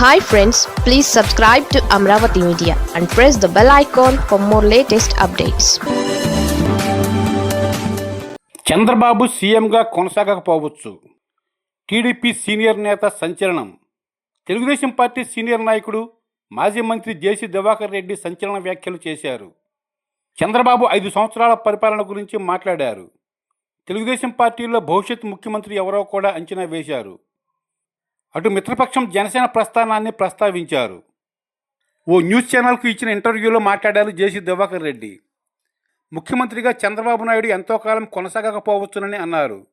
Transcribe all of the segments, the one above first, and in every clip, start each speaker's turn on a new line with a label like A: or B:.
A: Hi friends please subscribe to Amaravati media and press the bell icon for more latest updates
B: Chandrababu సీఎంగా కొనసాగకపోవచ్చు. TDP senior నేత సంచలనం. Telugu Desam party senior నాయకుడు మాజీ మంత్రి జేసీ దివాకర్ రెడ్డి సంచలన వ్యాఖ్యలు చేశారు. చంద్రబాబు ఐదు సంవత్సరాల పరిపాలన గురించి మాట్లాడారు. తెలుగుదేశం పార్టీలో భవిష్యత్ ముఖ్యమంత్రి ఎవరో కూడా అంచనా వేశారు. అటు మిత్రపక్షం జనసేన ప్రస్థానాన్ని ప్రస్తావించారు. ఓ న్యూస్ ఛానల్కు ఇచ్చిన ఇంటర్వ్యూలో మాట్లాడారు జేసీ దివాకర్ రెడ్డి. ముఖ్యమంత్రిగా చంద్రబాబు నాయుడు ఎంతో కాలం కొనసాగకపోవచ్చునని అన్నారు.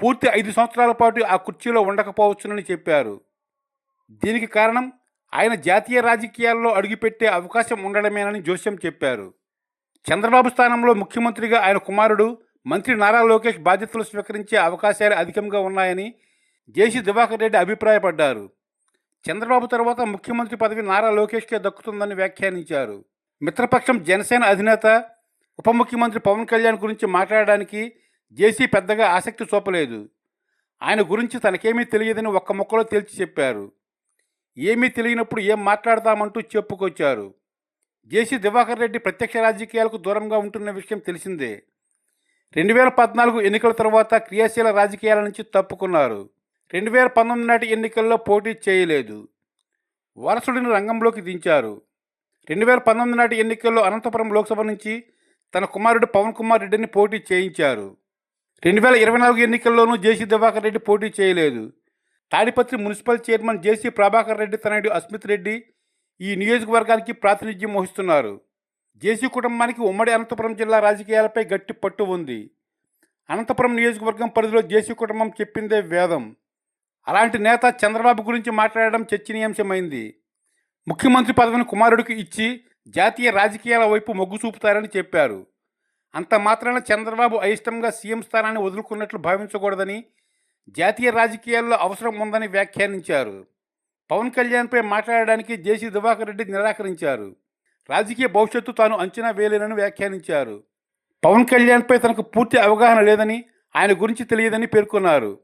B: పూర్తి ఐదు సంవత్సరాల పాటు ఆ కుర్చీలో ఉండకపోవచ్చునని చెప్పారు. దీనికి కారణం ఆయన జాతీయ రాజకీయాల్లో అడుగుపెట్టే అవకాశం ఉండడమేనని జోస్యం చెప్పారు. చంద్రబాబు స్థానంలో ముఖ్యమంత్రిగా ఆయన కుమారుడు మంత్రి నారా లోకేష్ బాధ్యతలు స్వీకరించే అవకాశాలు అధికంగా ఉన్నాయని జేసీ దివాకర్ రెడ్డి అభిప్రాయపడ్డారు. చంద్రబాబు తర్వాత ముఖ్యమంత్రి పదవి నారా లోకేష్కే దక్కుతుందని వ్యాఖ్యానించారు. మిత్రపక్షం జనసేన అధినేత ఉప ముఖ్యమంత్రి పవన్ కళ్యాణ్ గురించి మాట్లాడడానికి జేసీ పెద్దగా ఆసక్తి చూపలేదు. ఆయన గురించి తనకేమీ తెలియదని ఒక్క ముక్కలో తేల్చి చెప్పారు. ఏమీ తెలియనప్పుడు ఏం మాట్లాడతామంటూ చెప్పుకొచ్చారు. జేసీ దివాకర్ రెడ్డి ప్రత్యక్ష రాజకీయాలకు దూరంగా ఉంటున్న విషయం తెలిసిందే. రెండు వేల పద్నాలుగు ఎన్నికల తర్వాత క్రియాశీల రాజకీయాల నుంచి తప్పుకున్నారు. రెండు వేల పంతొమ్మిది నాటి ఎన్నికల్లో పోటీ చేయలేదు. వారసుడిని రంగంలోకి దించారు. రెండు వేల పంతొమ్మిది నాటి ఎన్నికల్లో అనంతపురం లోక్సభ నుంచి తన కుమారుడు పవన్ కుమార్ రెడ్డిని పోటీ చేయించారు. రెండు వేల ఇరవై నాలుగు ఎన్నికల్లోనూ జేసీ దివాకర్ రెడ్డి పోటీ చేయలేదు. తాడిపత్రి మున్సిపల్ చైర్మన్ జేసీ ప్రభాకర్ రెడ్డి తనయుడు అస్మిత్ రెడ్డి ఈ నియోజకవర్గానికి ప్రాతినిధ్యం వహిస్తున్నారు. జేసీ కుటుంబానికి ఉమ్మడి అనంతపురం జిల్లా రాజకీయాలపై గట్టి పట్టు ఉంది. అనంతపురం నియోజకవర్గం పరిధిలో జేసీ కుటుంబం చెప్పిందే వేదం. అలాంటి నేత చంద్రబాబు గురించి మాట్లాడడం చర్చనీయాంశమైంది. ముఖ్యమంత్రి పదవిని కుమారుడికి ఇచ్చి జాతీయ రాజకీయాల వైపు మొగ్గు చూపుతారని చెప్పారు. అంత మాత్రాన చంద్రబాబు అయిష్టంగా సీఎం స్థానాన్ని వదులుకున్నట్లు భావించకూడదని జాతీయ రాజకీయాల్లో అవసరం ఉందని వ్యాఖ్యానించారు. పవన్ కళ్యాణ్పై మాట్లాడడానికి జేసీ దివాకర్ రెడ్డి నిరాకరించారు. రాజకీయ భవిష్యత్తు తాను అంచనా వేయలేనని వ్యాఖ్యానించారు. పవన్ కళ్యాణ్పై తనకు పూర్తి అవగాహన లేదని ఆయన గురించి తెలియదని పేర్కొన్నారు.